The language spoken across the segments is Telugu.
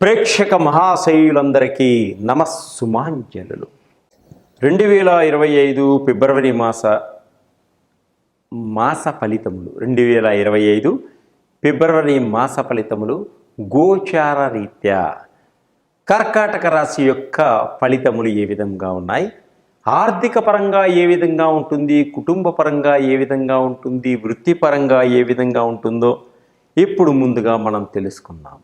ప్రేక్షక మహాశయులందరికీ నమస్సుమాంజలు రెండు వేల ఇరవై ఐదు ఫిబ్రవరి మాస మాస ఫలితములు. రెండు వేల ఇరవై ఐదు ఫిబ్రవరి మాస ఫలితములు గోచార రీత్యా కర్కాటక రాశి యొక్క ఫలితములు ఏ విధంగా ఉన్నాయి? ఆర్థిక పరంగా ఏ విధంగా ఉంటుంది? కుటుంబ పరంగా ఏ విధంగా ఉంటుంది? వృత్తిపరంగా ఏ విధంగా ఉంటుందో ఇప్పుడు ముందుగా మనం తెలుసుకుందాం.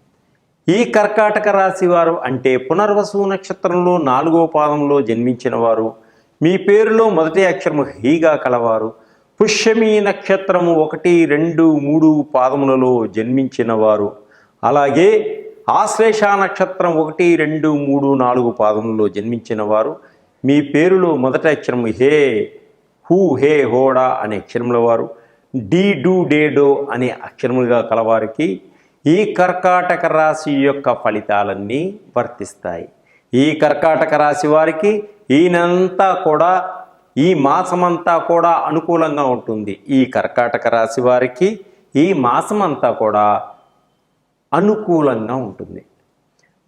ఈ కర్కాటక రాశి వారు అంటే పునర్వసు నక్షత్రంలో నాలుగో పాదంలో జన్మించిన వారు. మీ పేరులో మొదటి అక్షరము హీగా కలవారు. పుష్యమి నక్షత్రము ఒకటి రెండు మూడు పాదములలో జన్మించిన వారు. అలాగే ఆశ్లేష నక్షత్రం ఒకటి రెండు మూడు నాలుగు పాదములలో జన్మించిన వారు. మీ పేరులో మొదటి అక్షరము హే హూ హే హోడా అనే అక్షరముల వారు. డీ డూ డే డో అనే అక్షరములుగా కలవారికి ఈ కర్కాటక రాశి యొక్క ఫలితాలన్నీ వర్తిస్తాయి. ఈ కర్కాటక రాశి వారికి ఈయనంతా కూడా ఈ మాసమంతా కూడా అనుకూలంగా ఉంటుంది. ఈ కర్కాటక రాశి వారికి ఈ మాసమంతా కూడా అనుకూలంగా ఉంటుంది.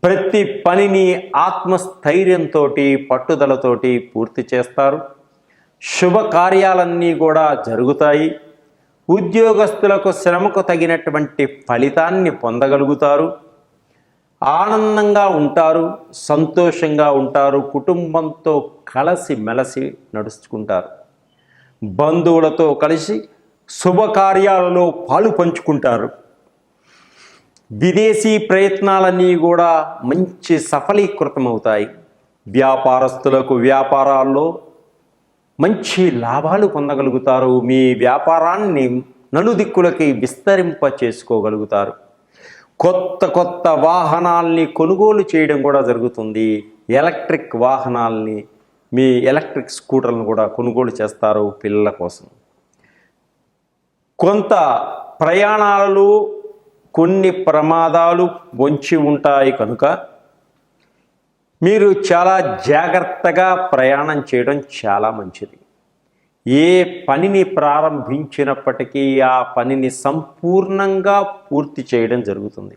ప్రతి పనిని ఆత్మస్థైర్యంతో పట్టుదలతోటి పూర్తి చేస్తారు. శుభకార్యాలన్నీ కూడా జరుగుతాయి. ఉద్యోగస్తులకు శ్రమకు తగినటువంటి ఫలితాన్ని పొందగలుగుతారు. ఆనందంగా ఉంటారు సంతోషంగా ఉంటారు కుటుంబంతో కలిసి మెలసి నడుచుకుంటారు. బంధువులతో కలిసి శుభకార్యాలలో పాలు పంచుకుంటారు. విదేశీ ప్రయత్నాలన్నీ కూడా మంచి సఫలీకృతమవుతాయి. వ్యాపారస్తులకు వ్యాపారాల్లో మంచి లాభాలు పొందగలుగుతారు. మీ వ్యాపారాన్ని నలుదిక్కులకి విస్తరింప చేసుకోగలుగుతారు కొత్త కొత్త వాహనాల్ని కొనుగోలు చేయడం కూడా జరుగుతుంది. ఎలక్ట్రిక్ వాహనాల్ని మీ ఎలక్ట్రిక్ స్కూటర్లను కూడా కొనుగోలు చేస్తారు పిల్లల కోసం. కొంత ప్రయాణాలలో కొన్ని ప్రమాదాలు వంచి ఉంటాయి కనుక మీరు చాలా జాగ్రత్తగా ప్రయాణం చేయడం చాలా మంచిది. ఏ పనిని ప్రారంభించినప్పటికీ ఆ పనిని సంపూర్ణంగా పూర్తి చేయడం జరుగుతుంది.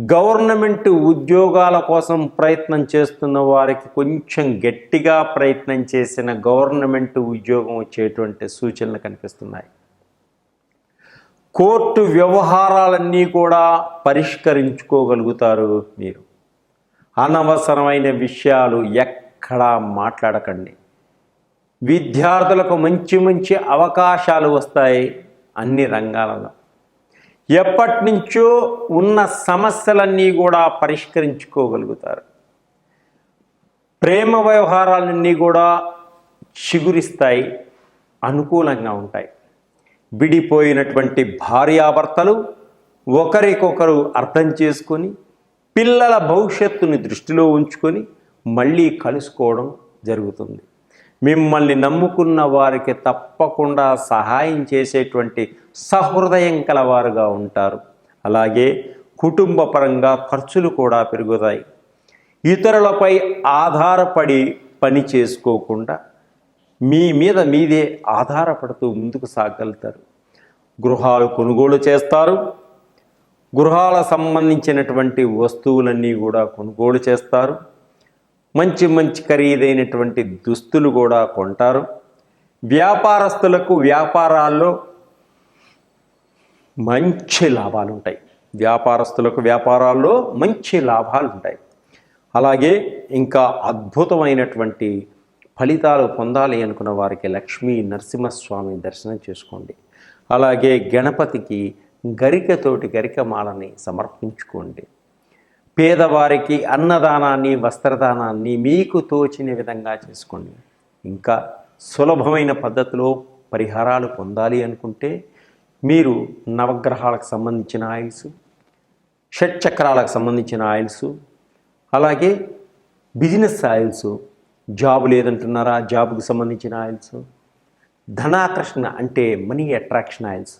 గవర్నమెంట్ ఉద్యోగాల కోసం ప్రయత్నం చేస్తున్న వారికి కొంచెం గట్టిగా ప్రయత్నం చేసిన గవర్నమెంట్ ఉద్యోగం వచ్చేటువంటి సూచనలు కనిపిస్తున్నాయి. కోర్టు వ్యవహారాలన్నీ కూడా పరిష్కరించుకోగలుగుతారు మీరు. అనవసరమైన విషయాలు ఎక్కడా మాట్లాడకండి. విద్యార్థులకు మంచి మంచి అవకాశాలు వస్తాయి అన్ని రంగాలలో. ఎప్పటి నుంచో ఉన్న సమస్యలన్నీ కూడా పరిష్కరించుకోగలుగుతారు. ప్రేమ వ్యవహారాలన్నీ కూడా చిగురిస్తాయి అనుకూలంగా ఉంటాయి. విడిపోయినటువంటి భార్యాభర్తలు ఒకరికొకరు అర్థం చేసుకొని పిల్లల భవిష్యత్తుని దృష్టిలో ఉంచుకొని మళ్ళీ కలుసుకోవడం జరుగుతుంది. మిమ్మల్ని నమ్ముకున్న వారికి తప్పకుండా సహాయం చేసేటువంటి సహృదయం కలవారుగా ఉంటారు. అలాగే కుటుంబ పరంగా ఖర్చులు కూడా పెరుగుతాయి. ఇతరులపై ఆధారపడి పని చేసుకోకుండా మీ మీద మీదే ఆధారపడుతూ ముందుకు సాగలుగుతారు. గృహాలు కొనుగోలు చేస్తారు. గృహాల సంబంధించినటువంటి వస్తువులన్నీ కూడా కొనుగోలు చేస్తారు. మంచి మంచి ఖరీదైనటువంటి దుస్తులు కూడా కొంటారు. వ్యాపారస్తులకు వ్యాపారాల్లో మంచి లాభాలు ఉంటాయి. వ్యాపారస్తులకు వ్యాపారాల్లో మంచి లాభాలు ఉంటాయి. అలాగే ఇంకా అద్భుతమైనటువంటి ఫలితాలు పొందాలి అనుకున్న వారికి లక్ష్మీ నరసింహస్వామి దర్శనం చేసుకోండి. అలాగే గణపతికి గరికతోటి గరికమాలని సమర్పించుకోండి. పేదవారికి అన్నదానాన్ని వస్త్రదానాన్ని మీకు తోచిన విధంగా చేసుకోండి. ఇంకా సులభమైన పద్ధతిలో పరిహారాలు పొందాలి అనుకుంటే మీరు నవగ్రహాలకు సంబంధించిన ఆయిల్స్ షట్చక్రాలకు సంబంధించిన ఆయిల్స్ అలాగే బిజినెస్ ఆయిల్స్ జాబ్ లేదంటున్నారా జాబ్కు సంబంధించిన ఆయిల్స్ ధనాకర్షణ అంటే మనీ అట్రాక్షన్ ఆయిల్స్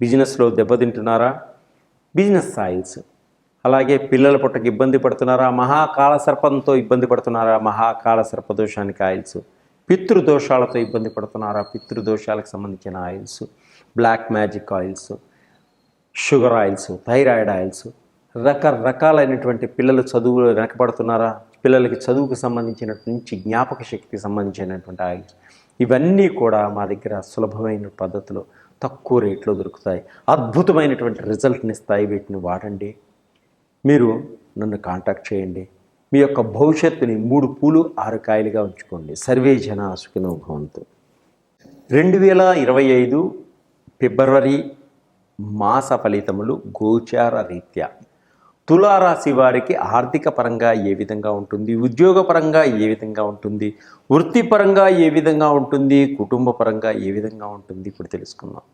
బిజినెస్లో దెబ్బతింటున్నారా? బిజినెస్ ఆయిల్స్ అలాగే పిల్లల పుట్టకి ఇబ్బంది పడుతున్నారా? మహాకాల సర్పంతో ఇబ్బంది పడుతున్నారా? మహాకాల సర్పదోషానికి ఆయిల్స్. పితృదోషాలతో ఇబ్బంది పడుతున్నారా? పితృదోషాలకు సంబంధించిన oils. Black magic oils. Sugar oils. Thyroid oils. రకరకాలైనటువంటి పిల్లలు చదువులు వెనకబడుతున్నారా? పిల్లలకి చదువుకు సంబంధించినటువంటి జ్ఞాపక శక్తికి సంబంధించినటువంటి ఆయిల్స్. ఇవన్నీ కూడా మా దగ్గర సులభమైన పద్ధతిలో. తక్కువ రేట్లో దొరుకుతాయి. అద్భుతమైనటువంటి రిజల్ట్ని ఇస్తాయి. వీటిని వాడండి. మీరు నన్ను కాంటాక్ట్ చేయండి. మీ యొక్క భవిష్యత్తుని మూడు పూలు ఆరు కాయలుగా ఉంచుకోండి. సర్వే జన సుఖినో భవంతు. రెండు వేల ఇరవై ఐదు ఫిబ్రవరి మాస ఫలితములు గోచార రీత్యా. తులారాశి వారికి ఆర్థిక పరంగా ఏ విధంగా ఉంటుంది? ఉద్యోగపరంగా ఏ విధంగా ఉంటుంది? వృత్తిపరంగా ఏ విధంగా ఉంటుంది? కుటుంబ పరంగా ఏ విధంగా ఉంటుంది? ఇప్పుడు తెలుసుకుందాం.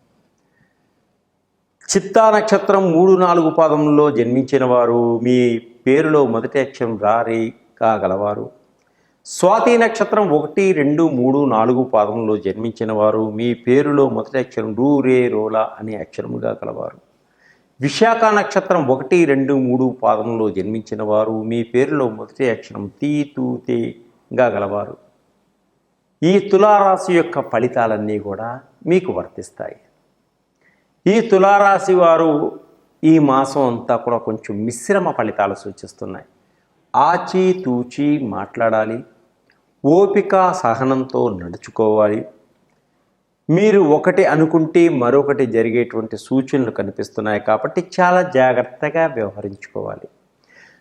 చిత్తా నక్షత్రం మూడు నాలుగు పాదంలో జన్మించిన వారు మీ పేరులో మొదటి అక్షరం రారి కాగలవారు స్వాతి నక్షత్రం ఒకటి రెండు మూడు నాలుగు పాదంలో జన్మించిన వారు మీ పేరులో మొదటి అక్షరం రూ రే రోలా అనే అక్షరముగా గలవారు. విశాఖ నక్షత్రం ఒకటి రెండు మూడు పాదంలో జన్మించిన వారు మీ పేరులో మొదటి అక్షరం తీ తూ తేగా గలవారు. ఈ తులారాశి యొక్క ఫలితాలన్నీ కూడా మీకు వర్తిస్తాయి. ఈ తులారాశి వారు ఈ మాసం అంతా కూడా కొంచెం మిశ్రమ ఫలితాలు సూచిస్తున్నాయి. ఆచి తూచి మాట్లాడాలి. ఓపిక సహనంతో నడుచుకోవాలి. మీరు ఒకటి అనుకుంటే మరొకటి జరిగేటువంటి సూచనలు కనిపిస్తున్నాయి కాబట్టి చాలా జాగ్రత్తగా వ్యవహరించుకోవాలి.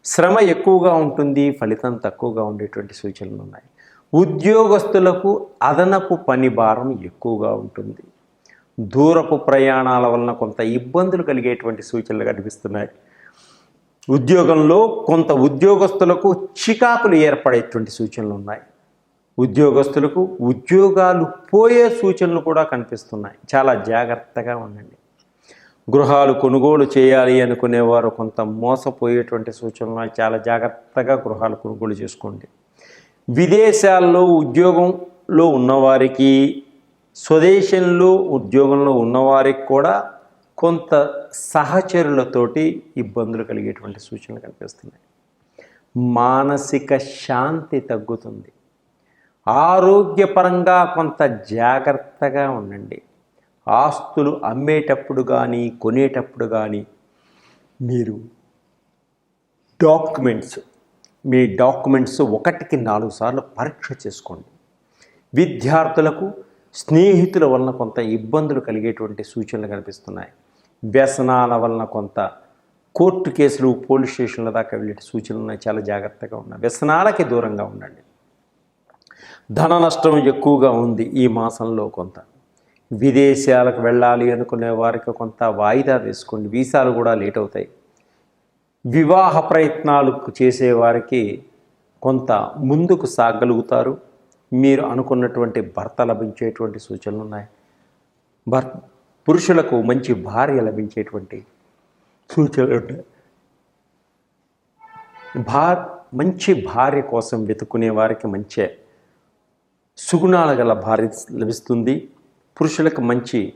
శ్రమ ఎక్కువగా ఉంటుంది ఫలితం తక్కువగా ఉండేటువంటి సూచనలు ఉన్నాయి. ఉద్యోగస్తులకు అదనపు పని భారం ఎక్కువగా ఉంటుంది. దూరపు ప్రయాణాల వలన కొంత ఇబ్బందులు కలిగేటువంటి సూచనలు కనిపిస్తున్నాయి. ఉద్యోగంలో కొంత ఉద్యోగస్తులకు చికాకులు ఏర్పడేటువంటి సూచనలు ఉన్నాయి. ఉద్యోగస్తులకు ఉద్యోగాలు పోయే సూచనలు కూడా కనిపిస్తున్నాయి. చాలా జాగ్రత్తగా ఉండండి. గృహాలు కొనుగోలు చేయాలి అనుకునేవారు కొంత మోసపోయేటువంటి సూచనలు చాలా జాగ్రత్తగా గృహాలు కొనుగోలు చేసుకోండి. విదేశాల్లో ఉద్యోగంలో ఉన్నవారికి స్వదేశంలో ఉద్యోగంలో ఉన్నవారికి కూడా కొంత సహచరులతోటి ఇబ్బందులు కలిగేటువంటి సూచనలు కనిపిస్తున్నాయి. మానసిక శాంతి తగ్గుతుంది. ఆరోగ్యపరంగా కొంత జాగ్రత్తగా ఉండండి. ఆస్తులు అమ్మేటప్పుడు కానీ కొనేటప్పుడు కానీ మీరు డాక్యుమెంట్స్ మీ డాక్యుమెంట్స్ ఒకటికి నాలుగు సార్లు పరీక్ష చేసుకోండి. విద్యార్థులకు స్నేహితుల వలన కొంత ఇబ్బందులు కలిగేటువంటి సూచనలు కనిపిస్తున్నాయి. వ్యసనాల వలన కొంత కోర్టు కేసులు పోలీస్ స్టేషన్ల దాకా వెళ్ళే సూచనలు ఉన్నాయి. చాలా జాగ్రత్తగా ఉన్నాయి వ్యసనాలకి దూరంగా ఉండండి. ధన నష్టం ఎక్కువగా ఉంది ఈ మాసంలో కొంత. విదేశాలకు వెళ్ళాలి అనుకునే వారికి కొంత వాయిదా వేసుకోండి. వీసాలు కూడా లేట్ అవుతాయి. వివాహ ప్రయత్నాలు చేసేవారికి కొంత ముందుకు సాగలుగుతారు. మీరు అనుకున్నటువంటి భర్త లభించేటువంటి సూచనలు ఉన్నాయి. భర్ పురుషులకు మంచి భార్య లభించేటువంటి సూచనలు ఉన్నాయి భా మంచి భార్య కోసం వెతుకునే వారికి మంచి. సుగుణాల గల భార్య లభిస్తుంది. పురుషులకు మంచి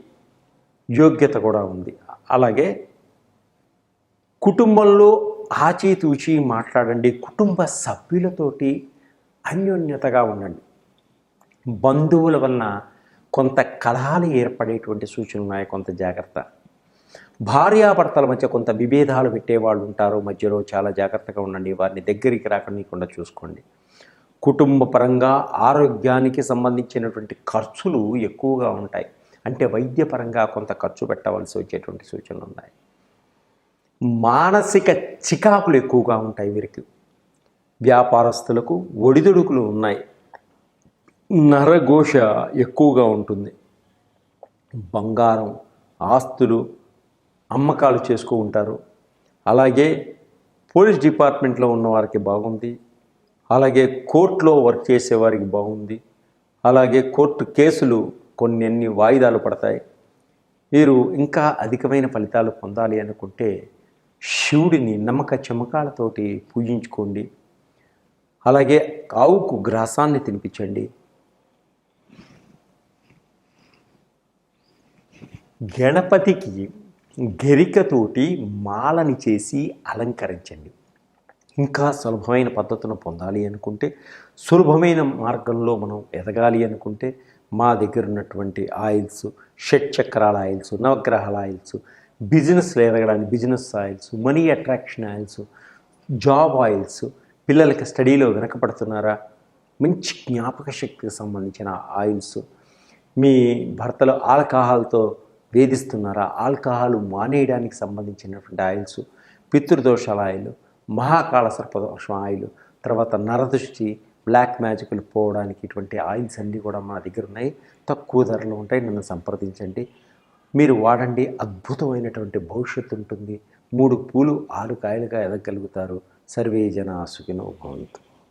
యోగ్యత కూడా ఉంది. అలాగే కుటుంబంలో ఆచితూచి మాట్లాడండి. కుటుంబ సభ్యులతోటి అన్యోన్యతగా ఉండండి. బంధువుల వలన కొంత కలహాలు ఏర్పడేటువంటి సూచనలు ఉన్నాయి. కొంత జాగ్రత్త. భార్యాభర్తల మధ్య కొంత విభేదాలు పెట్టేవాళ్ళు ఉంటారు. మధ్యలో చాలా జాగ్రత్తగా ఉండండి. వారిని దగ్గరికి రాకుండా చూసుకోండి. కుటుంబ పరంగా ఆరోగ్యానికి సంబంధించినటువంటి ఖర్చులు ఎక్కువగా ఉంటాయి. అంటే వైద్యపరంగా కొంత ఖర్చు పెట్టవలసి వచ్చేటువంటి సూచనలు ఉన్నాయి. మానసిక చికాకులు ఎక్కువగా ఉంటాయి వీరికి. వ్యాపారస్తులకు ఒడిదుడుకులు ఉన్నాయి. నరఘోష ఎక్కువగా ఉంటుంది. బంగారం ఆస్తులు అమ్మకాలు చేసుకుంటారు అలాగే పోలీస్ డిపార్ట్మెంట్లో ఉన్న వారికి బాగుంది. అలాగే కోర్టులో వర్క్ చేసేవారికి బాగుంది. అలాగే కోర్టు కేసులు కొన్ని వాయిదాలు పడతాయి. మీరు ఇంకా అధికమైన ఫలితాలు పొందాలి అనుకుంటే శివుడిని నమ్మక చమకాలతోటి పూజించుకోండి. అలాగే ఆవుకు గ్రాసాన్ని తినిపించండి. గణపతికి గరికతోటి మాలని చేసి అలంకరించండి. ఇంకా సులభమైన పద్ధతును పొందాలి అనుకుంటే సులభమైన మార్గంలో మనం ఎదగాలి అనుకుంటే మా దగ్గర ఉన్నటువంటి ఆయిల్స్ షట్ చక్రాల ఆయిల్స్ నవగ్రహాల ఆయిల్స్ బిజినెస్లో ఎదగడానికి business oils money attraction oils job oils పిల్లలకి స్టడీలో వెనకపడుతున్నారా మంచి జ్ఞాపక శక్తికి సంబంధించిన ఆయిల్స్ మీ భర్తలు ఆల్కహాల్తో వేధిస్తున్నారా ఆల్కహాల్ మానేయడానికి సంబంధించినటువంటి ఆయిల్స్ పితృదోషాల ఆయిల్ మహాకాళ సర్పదోషం ఆయిల్ తర్వాత నరదృష్టి బ్లాక్ మ్యాజిక్లు పోవడానికి ఇటువంటి ఆయిల్స్ అన్నీ కూడా మా దగ్గర ఉన్నాయి. తక్కువ ధరలో ఉంటాయి. నన్ను సంప్రదించండి. మీరు వాడండి. అద్భుతమైనటువంటి భవిష్యత్తు ఉంటుంది. మూడు పూలు ఆరు కాయలుగా ఎదగలుగుతారు. సర్వే జన సుఖినో భవంతు.